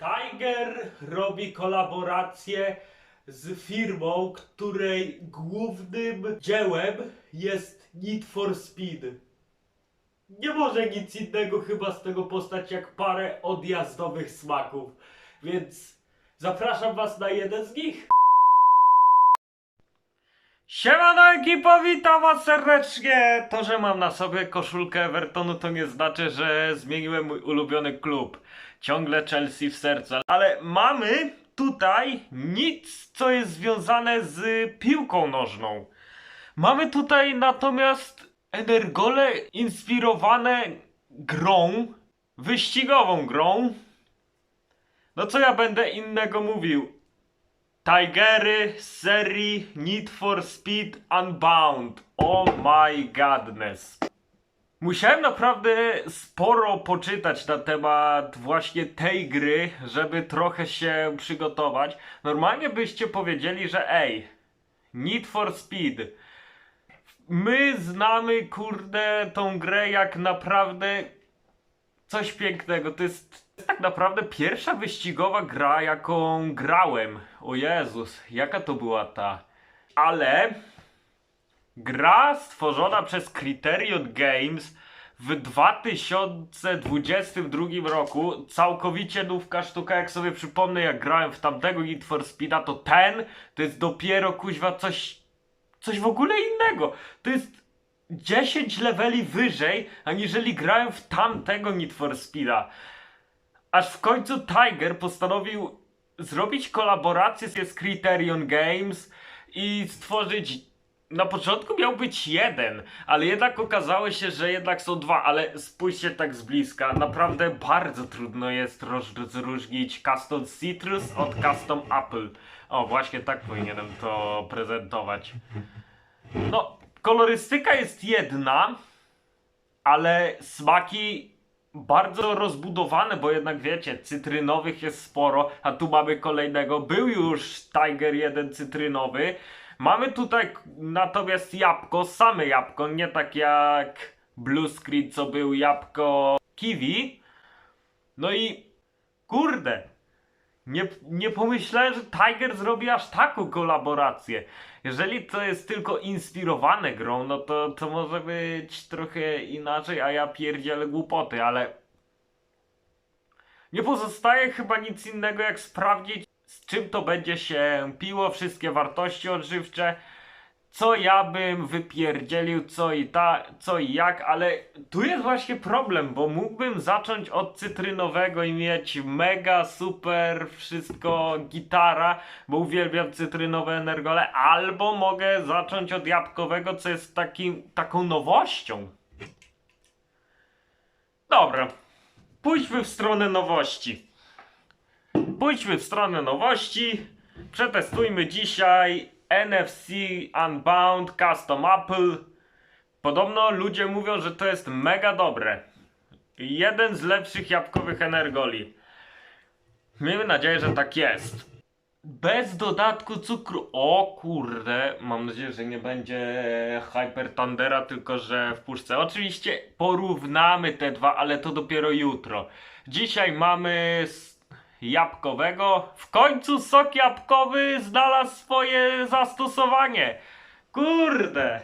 Tiger robi kolaborację z firmą, której głównym dziełem jest Need for Speed. Nie może nic innego chyba z tego postać jak parę odjazdowych smaków, więc zapraszam was na jeden z nich. Siemano ekipo, witam was serdecznie! To, że mam na sobie koszulkę Evertonu to nie znaczy, że zmieniłem mój ulubiony klub. Ciągle Chelsea w sercu, ale mamy tutaj nic, co jest związane z piłką nożną. Mamy tutaj natomiast energole inspirowane grą, wyścigową grą. No co ja będę innego mówił? Tigery z serii Need for Speed Unbound. Oh my godness. Musiałem naprawdę sporo poczytać na temat właśnie tej gry, żeby trochę się przygotować. Normalnie byście powiedzieli, że ej, Need for Speed. My znamy, kurde, tą grę jak naprawdę coś pięknego. To jest tak naprawdę pierwsza wyścigowa gra, jaką grałem. O Jezus, jaka to była ta. Ale gra stworzona przez Criterion Games w 2022 roku, całkowicie nówka sztuka, jak sobie przypomnę, jak grałem w tamtego Need for Speeda, to ten to jest dopiero kuźwa coś, coś w ogóle innego. To jest 10 leveli wyżej, aniżeli grałem w tamtego Need for Speeda. Aż w końcu Tiger postanowił zrobić kolaborację z Criterion Games i stworzyć. Na początku miał być jeden, ale jednak okazało się, że jednak są dwa, ale spójrzcie tak z bliska. Naprawdę bardzo trudno jest rozróżnić Custom Citrus od Custom Apple. O, właśnie tak powinienem to prezentować. No, kolorystyka jest jedna, ale smaki bardzo rozbudowane, bo jednak wiecie, cytrynowych jest sporo, a tu mamy kolejnego. Był już Tiger 1 cytrynowy. Mamy tutaj natomiast jabłko, same jabłko, nie tak jak Blue Screen, co był jabłko kiwi. No i kurde, nie, nie pomyślałem, że Tiger zrobi aż taką kolaborację. Jeżeli to jest tylko inspirowane grą, no to, to może być trochę inaczej, a ja pierdzielę głupoty, ale nie pozostaje chyba nic innego jak sprawdzić, czym to będzie się piło, wszystkie wartości odżywcze, co ja bym wypierdzielił, co i ta, co i jak, ale tu jest właśnie problem, bo mógłbym zacząć od cytrynowego i mieć mega super wszystko gitara, bo uwielbiam cytrynowe energole, albo mogę zacząć od jabłkowego, co jest takim, taką nowością. Dobra, pójdźmy w stronę nowości. Pójdźmy w stronę nowości. Przetestujmy dzisiaj NFC Unbound Custom Apple. Podobno ludzie mówią, że to jest mega dobre. Jeden z lepszych jabłkowych energoli. Miejmy nadzieję, że tak jest. Bez dodatku cukru. O kurde, mam nadzieję, że nie będzie Hyper Thundera, tylko że w puszce. Oczywiście porównamy te dwa, ale to dopiero jutro. Dzisiaj mamy jabłkowego. W końcu sok jabłkowy znalazł swoje zastosowanie. Kurde.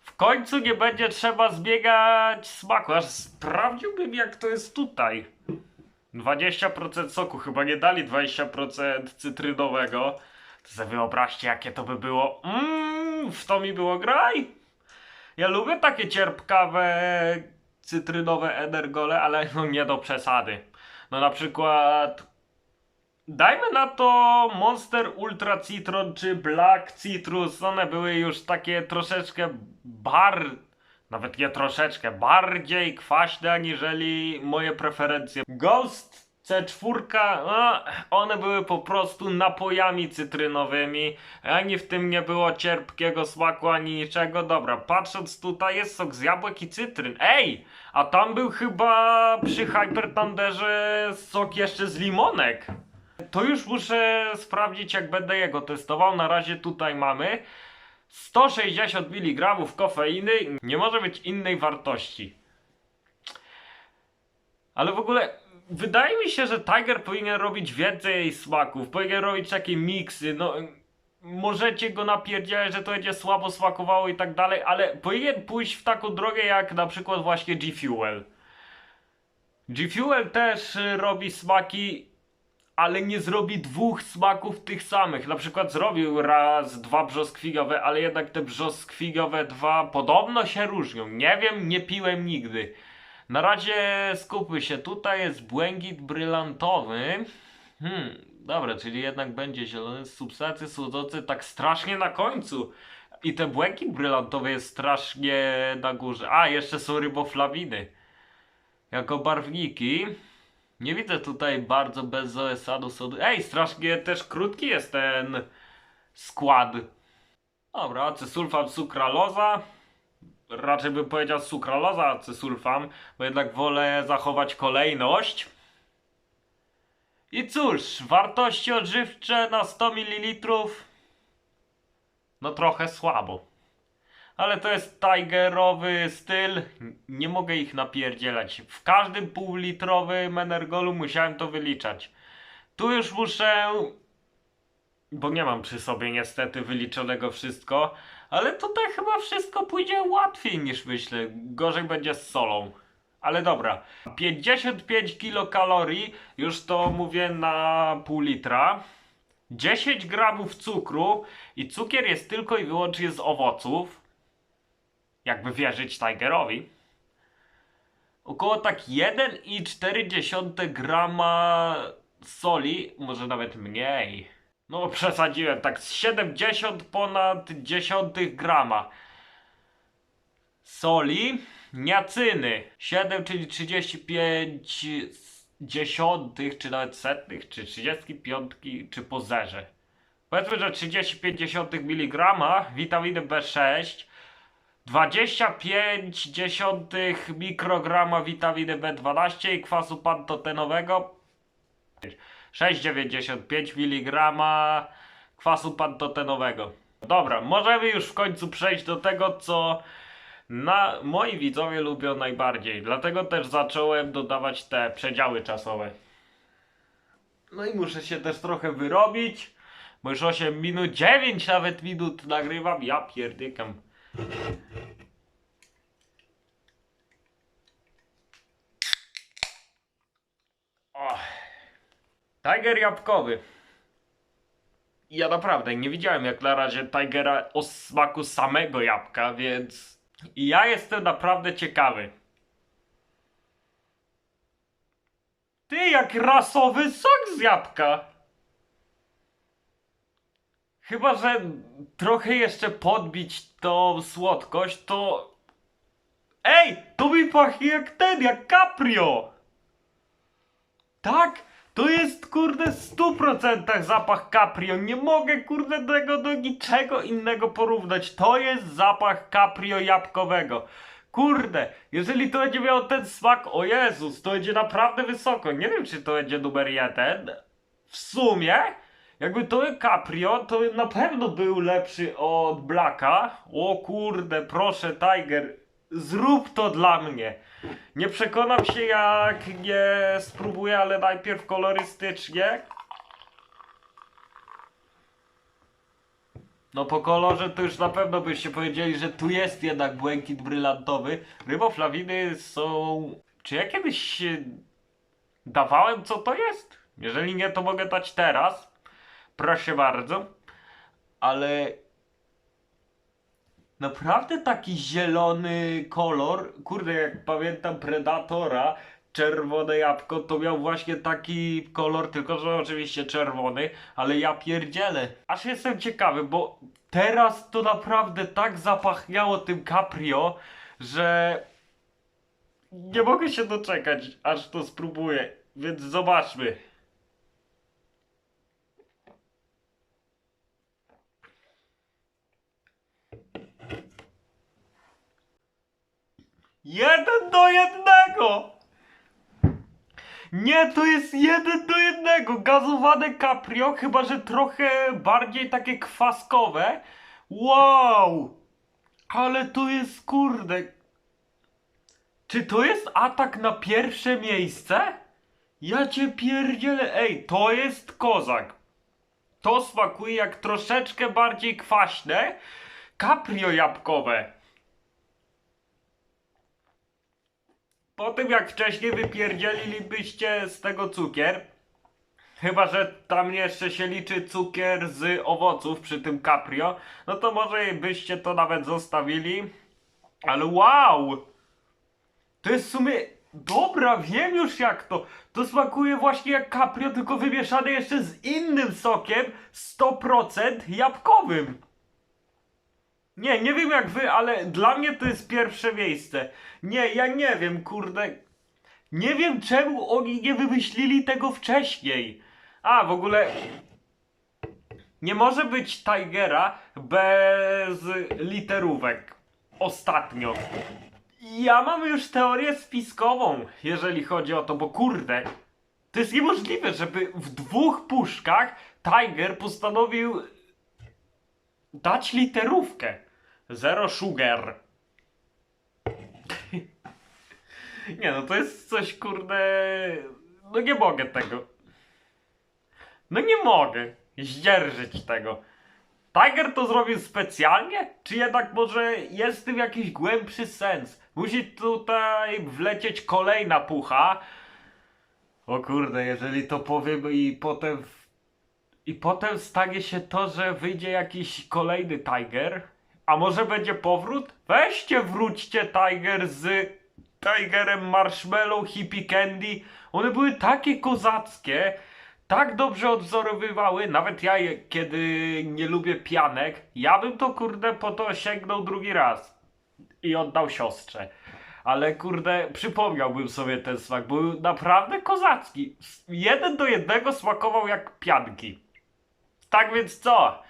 W końcu nie będzie trzeba zbiegać smaku. Aż sprawdziłbym jak to jest tutaj. 20% soku, chyba nie dali 20% cytrynowego. To sobie wyobraźcie, jakie to by było. Mmm, w to mi było graj. Ja lubię takie cierpkawe, cytrynowe energole, ale no nie do przesady. No na przykład. Dajmy na to Monster Ultra Citron czy Black Citrus. One były już takie troszeczkę bar. Nawet nie troszeczkę, bardziej kwaśne aniżeli moje preferencje. Ghost C4, no, one były po prostu napojami cytrynowymi. Ani w tym nie było cierpkiego smaku, ani niczego. Dobra, patrząc tutaj jest sok z jabłek i cytryn. Ej! A tam był chyba przy Hyper Thunderze sok jeszcze z limonek. To już muszę sprawdzić, jak będę jego testował. Na razie tutaj mamy 160 mg kofeiny. Nie może być innej wartości. Ale w ogóle wydaje mi się, że Tiger powinien robić więcej smaków, powinien robić takie miksy, no możecie go napierdzielać, że to będzie słabo smakowało i tak dalej, ale powinien pójść w taką drogę jak na przykład właśnie G Fuel. G Fuel też y, robi smaki, ale nie zrobi dwóch smaków tych samych. Na przykład zrobił raz dwa brzoskwiniowe, ale jednak te brzoskwiniowe dwa podobno się różnią. Nie wiem, nie piłem nigdy. Na razie skupmy się. Tutaj jest błękit brylantowy. Hmm, dobra, czyli jednak będzie zielony substancje słodzące tak strasznie na końcu. I ten błękit brylantowy jest strasznie na górze. A, jeszcze są ryboflawiny. Jako barwniki. Nie widzę tutaj bardzo bezzoesadu sodu. Ej, strasznie też krótki jest ten skład. Dobra, acesulfam sukraloza. Raczej bym powiedział sukraloza acesulfam, bo jednak wolę zachować kolejność. I cóż, wartości odżywcze na 100 ml. No trochę słabo. Ale to jest tigerowy styl. Nie mogę ich napierdzielać. W każdym półlitrowym energolu musiałem to wyliczać. Tu już muszę. Bo nie mam przy sobie niestety wyliczonego wszystko. Ale tutaj chyba wszystko pójdzie łatwiej niż myślę. Gorzej będzie z solą. Ale dobra. 55 kilokalorii, już to mówię na pół litra. 10 gramów cukru i cukier jest tylko i wyłącznie z owoców. Jakby wierzyć Tigerowi. Około tak 1,4 grama soli, może nawet mniej. No przesadziłem, tak z 70 ponad dziesiątych grama soli, niacyny 7, czyli 35 dziesiątych, czy nawet setnych, czy 35, czy po zerze. Powiedzmy, że 35 dziesiątych miligrama witaminy B6, 25 dziesiątych mikrograma witaminy B12 i kwasu pantotenowego, 6,95 mg kwasu pantotenowego. Dobra, możemy już w końcu przejść do tego, co na moi widzowie lubią najbardziej. Dlatego też zacząłem dodawać te przedziały czasowe. No i muszę się też trochę wyrobić, bo już 8 minut, 9 nawet minut nagrywam. Ja pierdykam. Tiger jabłkowy. Ja naprawdę nie widziałem jak na razie Tigera o smaku samego jabłka, więc ja jestem naprawdę ciekawy. Ty jak rasowy sok z jabłka. Chyba, że trochę jeszcze podbić tą słodkość, to... Ej, to mi pachnie jak ten, jak Caprio! Tak? To jest kurde w 100% zapach Caprio. Nie mogę kurde tego do niczego innego porównać. To jest zapach Caprio jabłkowego. Kurde, jeżeli to będzie miało ten smak, o Jezus, to będzie naprawdę wysoko. Nie wiem, czy to będzie numer jeden. W sumie, jakby to Caprio, to na pewno był lepszy od Blacka. O kurde, proszę Tiger, zrób to dla mnie. Nie przekonam się jak nie spróbuję, ale najpierw kolorystycznie. No po kolorze to już na pewno byście powiedzieli, że tu jest jednak błękit brylantowy. Ryboflawiny są... Czy ja kiedyś dawałem co to jest? Jeżeli nie, to mogę dać teraz. Proszę bardzo. Ale Naprawdę taki zielony kolor. Kurde, jak pamiętam Predatora, czerwone jabłko, to miał właśnie taki kolor, tylko że oczywiście czerwony, ale ja pierdzielę. Aż jestem ciekawy, bo teraz to naprawdę tak zapachniało tym Caprio, że nie mogę się doczekać, aż to spróbuję. Więc zobaczmy. Jeden do jednego! Nie, to jest jeden do jednego. Gazowane Caprio, chyba że trochę bardziej takie kwaskowe. Wow! Ale to jest kurde. Czy to jest atak na pierwsze miejsce? Ja cię pierdzielę, ej, to jest kozak. To smakuje jak troszeczkę bardziej kwaśne kaprio jabłkowe. Po tym jak wcześniej wypierdzielilibyście z tego cukier, chyba że tam jeszcze się liczy cukier z owoców przy tym caprio, no to może byście to nawet zostawili. Ale wow! To jest w sumie. Dobra, wiem już jak to. To smakuje właśnie jak caprio, tylko wymieszane jeszcze z innym sokiem 100% jabłkowym. Nie, nie wiem jak wy, ale dla mnie to jest pierwsze miejsce. Nie, ja nie wiem, kurde. Nie wiem czemu oni nie wymyślili tego wcześniej. A, w ogóle. Nie może być Tigera bez literówek. Ostatnio. Ja mam już teorię spiskową, jeżeli chodzi o to, bo kurde. To jest niemożliwe, żeby w dwóch puszkach Tiger postanowił dać literówkę. Zero sugar. Nie no, to jest coś kurde. No nie mogę tego. No nie mogę zdzierżyć tego. Tiger to zrobił specjalnie? Czy jednak może jest w tym jakiś głębszy sens? Musi tutaj wlecieć kolejna pucha. O kurde, jeżeli to powiem i potem. I potem stanie się to, że wyjdzie jakiś kolejny Tiger. A może będzie powrót? Weźcie, wróćcie Tiger z Tigerem Marshmallow, Hippie Candy. One były takie kozackie, tak dobrze odwzorowywały. Nawet ja, kiedy nie lubię pianek, ja bym to kurde po to sięgnął drugi raz i oddał siostrze. Ale kurde, przypomniałbym sobie ten smak, był naprawdę kozacki. Jeden do jednego smakował jak pianki. Tak więc co?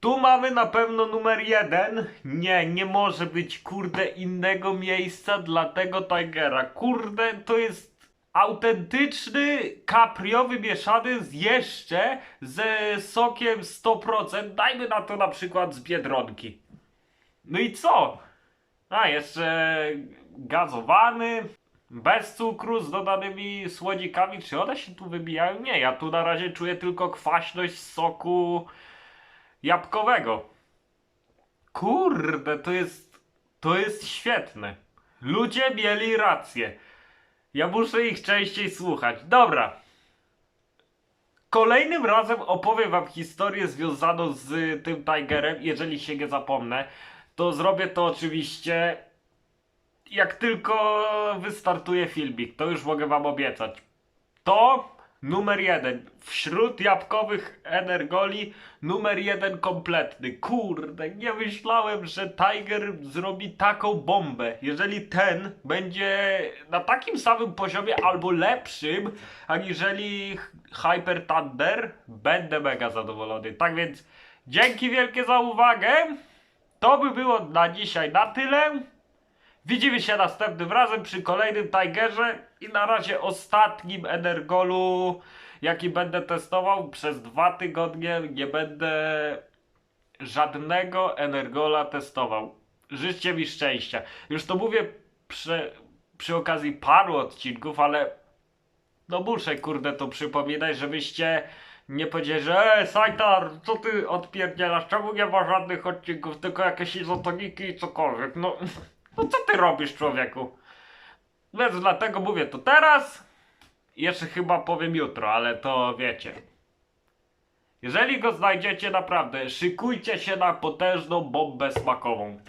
Tu mamy na pewno numer jeden. Nie, nie może być kurde innego miejsca dla tego Tigera. Kurde, to jest autentyczny kapriowy mieszany z jeszcze ze sokiem 100%. Dajmy na to na przykład z Biedronki. No i co? A, jeszcze gazowany, bez cukru, z dodanymi słodzikami. Czy one się tu wybijają? Nie, ja tu na razie czuję tylko kwaśność soku jabłkowego. Kurde, to jest. To jest świetne. Ludzie mieli rację. Ja muszę ich częściej słuchać. Dobra. Kolejnym razem opowiem wam historię związaną z tym Tigerem, jeżeli się nie zapomnę. To zrobię to oczywiście jak tylko wystartuje filmik. To już mogę wam obiecać. To numer jeden. Wśród jabłkowych energoli numer jeden kompletny. Kurde, nie myślałem, że Tiger zrobi taką bombę. Jeżeli ten będzie na takim samym poziomie albo lepszym, aniżeli Hyper Thunder, będę mega zadowolony. Tak więc dzięki wielkie za uwagę. To by było na dzisiaj na tyle. Widzimy się następnym razem przy kolejnym Tigerze i na razie ostatnim Energolu, jaki będę testował przez dwa tygodnie. Nie będę żadnego Energola testował. Życzcie mi szczęścia. Już to mówię przy, przy okazji paru odcinków, ale no muszę kurde to przypominać, żebyście nie powiedzieli, że e, Sajtar, co ty odpierdzielasz, czemu nie ma żadnych odcinków, tylko jakieś izotoniki i cokolwiek, no, no co ty robisz człowieku? Więc dlatego mówię to teraz, jeszcze chyba powiem jutro, ale to wiecie. Jeżeli go znajdziecie naprawdę, szykujcie się na potężną bombę smakową.